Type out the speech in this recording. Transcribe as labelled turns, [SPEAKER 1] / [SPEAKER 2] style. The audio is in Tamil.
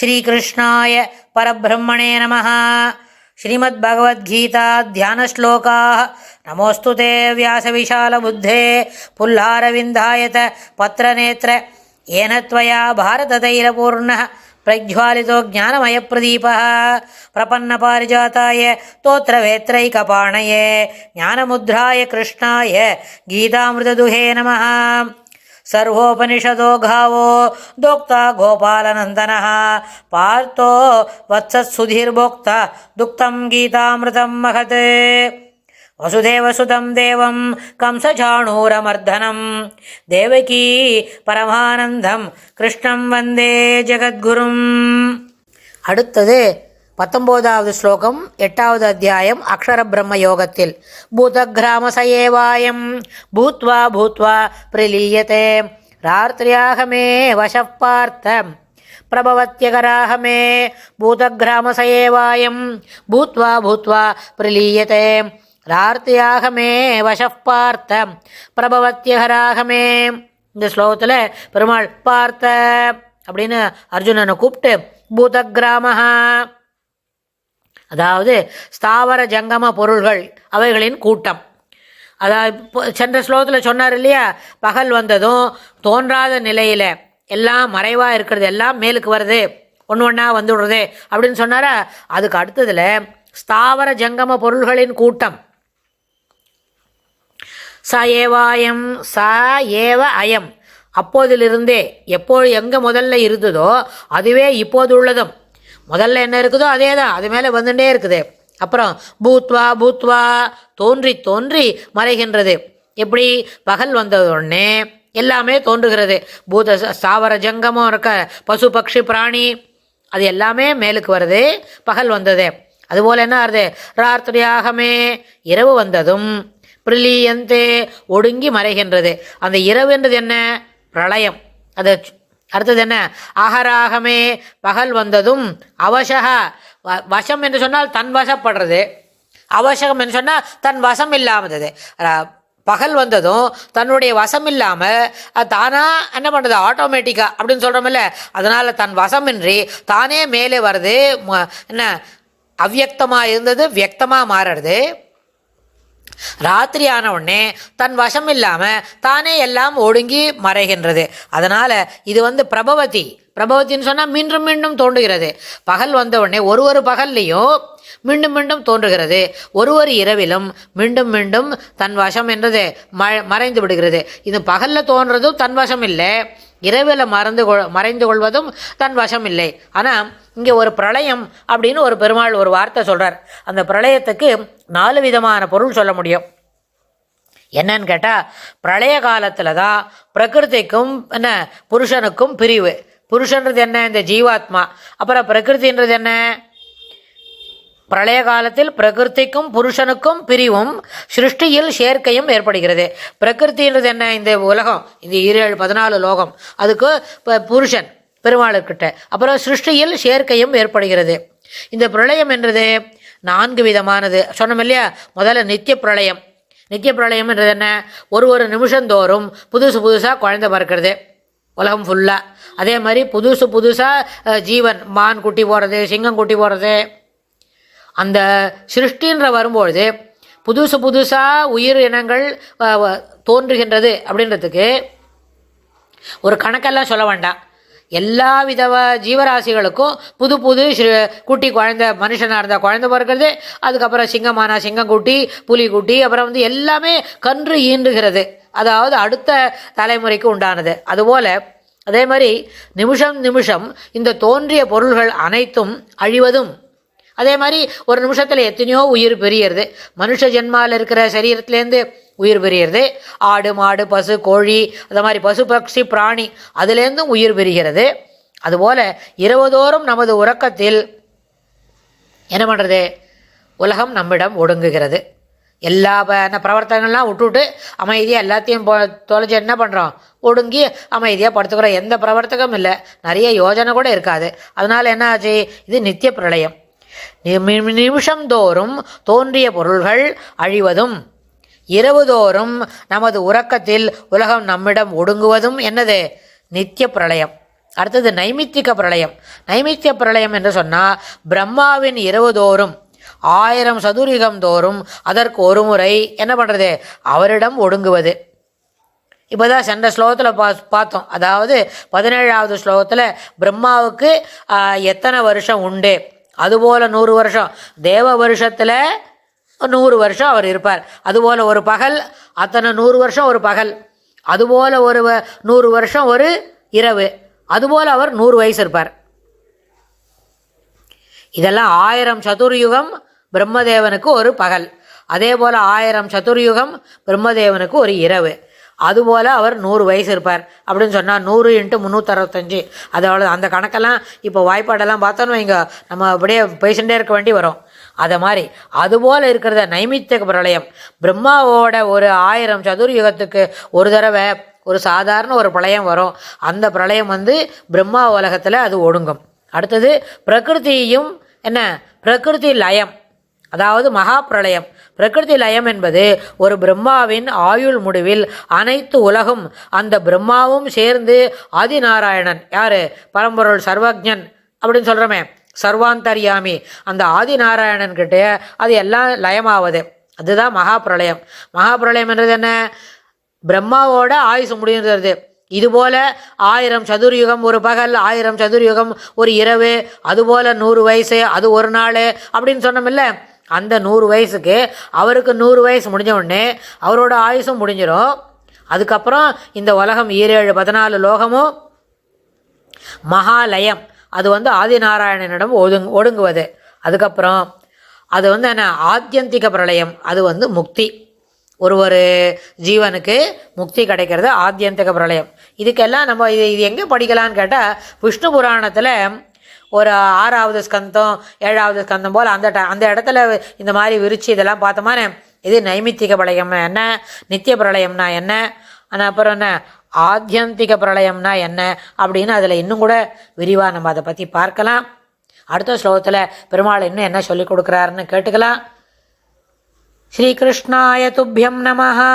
[SPEAKER 1] श्रीकृष्णाय परब्रह्मणे नमः श्रीमद्भगवद्गीता ध्यानश्लोकाः नमोऽस्तु ते व्यासविशालबुद्धे पुल्लारविन्दायत पत्रनेत्र येन त्वया भारततैलपूर्णः प्रज्वालितो ज्ञानमयप्रदीपः प्रपन्नपारिजाताय तोत्रवेत्रैकपाणये ज्ञानमुद्राय कृष्णाय गीतामृतदुहे नमः ಸರ್ವೋಪನಿಷದೋ ಘಾವೋ ದೋಕ್ತ ಗೋಪಾಲನಂದನ ಪಾರ್ಥೋ ವತ್ಸತ್ಸುಧೀರ್ಭೋಕ್ತ ದುಕ್ತಂ ಗೀತಾಮೃತಂ ಮಹತ್ ವಸುದೇವಸುತಂ ದೇವಂ ಕಂಸಚಾಣೂರಮರ್ಧನಂ ದೇವಕೀ ಪರಮಾನಂದಂ கிருஷ்ணம் வந்தே ஜெகத்குரும் அடுத்தது பத்தொம்போதாவது ஸ்லோகம் எட்டாவது அத்தியாயம் அக்ஷர பிரம்ம யோகத்தில் பூதகிராம சயேவாயம் பூத்வா பூத்வா பிரலீயதே ராத்திரியாகமே வசப்பார்த்த பிரபவத்தியகராகமே பூதகிராம சயேவாயம் பூத்வா பூத்வா பிரலீயதே ராத்திரியாகமே வசப்பார்த்த பிரபவத்தியகராகமே இந்த ஸ்லோகத்தில் பெருமாள் பார்த்த அப்படின்னு அர்ஜுனனை கூப்பிட்டு பூதகிராமஹா அதாவது ஸ்தாவர ஜங்கம பொருள்கள் அவைகளின் கூட்டம். அதாவது இப்போ சென்ற ஸ்லோகத்தில் சொன்னார் இல்லையா? பகல் வந்ததும் தோன்றாத நிலையில் எல்லாம் மறைவாக இருக்கிறது எல்லாம் மேலுக்கு வருது ஒன்று ஒன்றா வந்து விடுறது அப்படின்னு சொன்னாரா? அதுக்கு அடுத்ததில் ஸ்தாவர ஜங்கம பொருள்களின் கூட்டம். ச ஏவாயம் ச ஏவ அயம். அப்போதிலிருந்தே எப்போ எங்கே முதல்ல இருந்ததோ அதுவே இப்போது உள்ளதும். முதல்ல என்ன இருக்குதோ அதே தான் அது மேலே வந்துட்டே இருக்குது. அப்புறம் பூத்வா பூத்வா தோன்றி தோன்றி மறைகின்றது. எப்படி? பகல் வந்த உடனே எல்லாமே தோன்றுகிறது. பூத ஸ்தாவர ஜங்கமும் இருக்க பசு பக்ஷி பிராணி அது எல்லாமே மேலுக்கு வருது பகல் வந்தது. அதுபோல் என்ன ஆறுது ராத்திரியாகமே இரவு வந்ததும் பிரிலியந்தே ஒடுங்கி மறைகின்றது. அந்த இரவுன்றது என்ன? பிரளயம். அதை அடுத்தது என்ன? அகராகமே பகல் வந்ததும் அவசக வ- வசம் என்று சொன்னால் தன் வசப்படுறது. அவசகம் என்று சொன்னால் தன் வசம் இல்லாமது பகல் வந்ததும் தன்னுடைய வசம் இல்லாமல் தானாக என்ன பண்ணுறது ஆட்டோமேட்டிக்காக அப்படின்னு சொல்கிறோமில்ல அதனால் தன் வசமின்றி தானே மேலே வருது ம- என்ன அவ்வியக்தமாக இருந்தது வியக்தமாக மாறுறது. ராத்திரி ஆன உடனே தன் வசம் இல்லாமல் தானே எல்லாம் ஒடுங்கி மறைகின்றது. அதனால் இது வந்து பிரபவதி. பிரபவத்தின்னு சொன்னால் மீண்டும் மீண்டும் தோன்றுகிறது. பகல் வந்த உடனே ஒரு ஒரு பகல்லையும் மீண்டும் மீண்டும் தோன்றுகிறது. ஒரு ஒரு இரவிலும் மீண்டும் மீண்டும் தன் வசம் என்றது ம மறைந்து விடுகிறது. இது பகலில் தோன்றதும் தன் வசம் இல்லை. இரவில் மறந்து கொள் மறைந்து கொள்வதும் தன் வசம் இல்லை. ஆனால் இங்கே ஒரு பிரளயம் அப்படின்னு ஒரு பெருமாள் ஒரு வார்த்தை சொல்கிறார் அந்த பிரளயத்துக்கு நாலு விதமான பொருள் சொல்ல முடியும். என்னன்னு கேட்டால் பிரளய காலத்தில் தான் பிரகிருதிக்கும் என்ன புருஷனுக்கும் பிரிவு. புருஷன்றது என்ன? இந்த ஜீவாத்மா. அப்புறம் பிரகிருதின்றது என்ன? பிரளய காலத்தில் பிரகிருத்திக்கும் புருஷனுக்கும் பிரிவும் சிருஷ்டியில் சேர்க்கையும் ஏற்படுகிறது. பிரகிருத்தின்றது என்ன இந்த உலகம்? இந்த ஏழு பதினாலு லோகம். அதுக்கு இப்போ புருஷன் பெருமாளுக்கிட்ட அப்புறம் சிருஷ்டியில் சேர்க்கையும் ஏற்படுகிறது. இந்த பிரளயம் என்றது நான்கு விதமானது. சொன்னோம் இல்லையா? முதல்ல நித்திய பிரளயம். நித்திய பிரளயம்ன்றது என்ன? ஒரு ஒரு நிமிஷந்தோறும் புதுசு புதுசாக குழந்தை பிறக்கிறது. உலகம் ஃபுல்லாக அதே மாதிரி புதுசு புதுசாக ஜீவன் மான் குட்டி போகிறது சிங்கம் குட்டி போகிறது அந்த சிருஷ்டின்ற வரும்பொழுது புதுசு புதுசாக உயிர் இனங்கள் தோன்றுகின்றது அப்படின்றதுக்கு ஒரு கணக்கெல்லாம் சொல்ல வேண்டாம். எல்லா வித ஜீவராசிகளுக்கும் புது புது குட்டி குழந்தை மனுஷனாக இருந்தால் குழந்த பிறக்கிறது அதுக்கப்புறம் சிங்கமானா சிங்கங்குட்டி புலிக்குட்டி அப்புறம் வந்து எல்லாமே கன்று ஈன்றுகிறது. அதாவது அடுத்த தலைமுறைக்கு உண்டானது. அதுபோல் அதே மாதிரி நிமிஷம் நிமிஷம் இந்த தோன்றிய பொருள்கள் அனைத்தும் அழிவதும் அதே மாதிரி ஒரு நிமிஷத்தில் எத்தனையோ உயிர் பெரியறது. மனுஷ ஜென்மாவில் இருக்கிற சரீரத்துலேருந்து உயிர் பெரியறது. ஆடு மாடு பசு கோழி அந்த மாதிரி பசு பக்ஷி பிராணி அதுலேருந்தும் உயிர் பெறுகிறது அதுபோல் இரவுதோறும் நமது உறக்கத்தில் என்ன பண்ணுறது உலகம் நம்மிடம் ஒடுங்குகிறது. எல்லா பிரவர்த்தனங்கள்லாம் விட்டுவிட்டு அமைதியாக எல்லாத்தையும் போ தொலைச்சி என்ன பண்ணுறோம் ஒடுங்கி அமைதியாக படுத்துக்கிறோம். எந்த பிரவர்த்தகம் இல்லை. நிறைய யோஜனை கூட இருக்காது. அதனால் என்ன ஆச்சு? இது நித்திய பிரளயம். நிமிஷந்தோறும் தோன்றிய பொருள்கள் அழிவதும் இரவுதோறும் நமது உறக்கத்தில் உலகம் நம்மிடம் ஒடுங்குவதும் என்னது? நித்திய பிரளயம். அடுத்தது நைமித்திக பிரளயம். நைமித்திய பிரளயம் என்று சொன்னால் பிரம்மாவின் இரவுதோறும் ஆயிரம் சதுரிகம் தோறும் அதற்கு ஒரு முறை என்ன பண்ணுறது அவரிடம் ஒடுங்குவது. இப்போ தான் சென்ற ஸ்லோகத்தில் பா பார்த்தோம். அதாவது பதினேழாவது ஸ்லோகத்தில் பிரம்மாவுக்கு எத்தனை வருஷம் உண்டு? அதுபோல் நூறு வருஷம். தேவ வருஷத்தில் நூறு வருஷம் அவர் இருப்பார். அதுபோல் ஒரு பகல் அத்தனை நூறு வருஷம் ஒரு பகல். அதுபோல் ஒரு வ- நூறு வருஷம் ஒரு இரவு. அதுபோல் அவர் நூறு வயசு இருப்பார். இதெல்லாம் ஆயிரம் சதுர்யுகம் பிரம்மதேவனுக்கு ஒரு பகல். அதே போல் ஆயிரம் சதுர்யுகம் பிரம்மதேவனுக்கு ஒரு இரவு. அதுபோல் அவர் நூறு வயசு இருப்பார். அப்படின்னு சொன்னால் நூறு இன்ட்டு முந்நூற்றறுபத்தஞ்சு அதோட அந்த கணக்கெல்லாம் இப்போ வாய்ப்பாடெல்லாம் பார்த்தோன்னு வைங்க நம்ம அப்படியே பேசிகிட்டே இருக்க வேண்டி வரும். அதை மாதிரி. அதுபோல் இருக்கிறத நைமித்திக பிரளயம். பிரம்மாவோட ஒரு ஆயிரம் சதுர்யுகத்துக்கு ஒரு தடவை ஒரு சாதாரண ஒரு பிரளயம் வரும். அந்த பிரளயம் வந்து பிரம்மா உலகத்தில் அது ஒடுங்கும். அடுத்தது பிரகிருதியும் என்ன? பிரகிருதி லயம். அதாவது மகா பிரளயம். பிரகிருதி லயம் என்பது ஒரு பிரம்மாவின் ஆயுள் முடிவில் அனைத்து உலகும் அந்த பிரம்மாவும் சேர்ந்து ஆதிநாராயணன். யாரு? பரம்பொருள் சர்வஜன் அப்படின்னு சொல்கிறோமே சர்வாந்தர்யாமி. அந்த ஆதிநாராயணன் கிட்டே அது எல்லாம் லயமாவது. அதுதான் மகா பிரளயம். மகா பிரளயம் என்றது என்ன? பிரம்மாவோட ஆயுசு முடிஞ்சது இதுபோல ஆயிரம் சதுர்யுகம் ஒரு பகல் ஆயிரம் சதுர்யுகம் ஒரு இரவு அதுபோல நூறு வயசு அது ஒரு நாள் அப்படின்னு சொன்னோமில்ல அந்த நூறு வயசுக்கு அவருக்கு நூறு வயசு முடிஞ்ச உடனே அவரோட ஆயுசும் முடிஞ்சிடும் அதுக்கப்புறம் இந்த உலகம் ஈரேழு பதினாலு லோகமும் மகாலயம். அது வந்து ஆதிநாராயணனிடம் ஒதுங் ஒடுங்குவது. அதுக்கப்புறம் அது வந்து என்ன? ஆத்தியந்திக பிரளயம். அது வந்து முக்தி. ஒரு ஒரு ஜீவனுக்கு முக்தி கிடைக்கிறது ஆத்தியந்திக பிரளயம். இதுக்கெல்லாம் நம்ம இது இது எங்கே படிக்கலான்னு கேட்டால் விஷ்ணு புராணத்தில் ஒரு ஆறாவது ஸ்கந்தம் ஏழாவது ஸ்கந்தம் போல் அந்த அந்த இடத்துல இந்த மாதிரி விரிச்சு இதெல்லாம் பார்த்தோமானே இது நைமித்திக பிரளயம்னா என்ன? நித்திய பிரளயம்னா என்ன? ஆனால் அப்புறம் என்ன? ஆத்தியந்திக பிரளயம்னா என்ன? அப்படின்னு அதில் இன்னும் கூட விரிவாக நம்ம அதை பற்றி பார்க்கலாம். அடுத்த ஸ்லோகத்தில் பெருமாள் இன்னும் என்ன சொல்லிக் கொடுக்குறாருன்னு கேட்டுக்கலாம். ஸ்ரீகிருஷ்ணாய துப்பியம் நமஹா.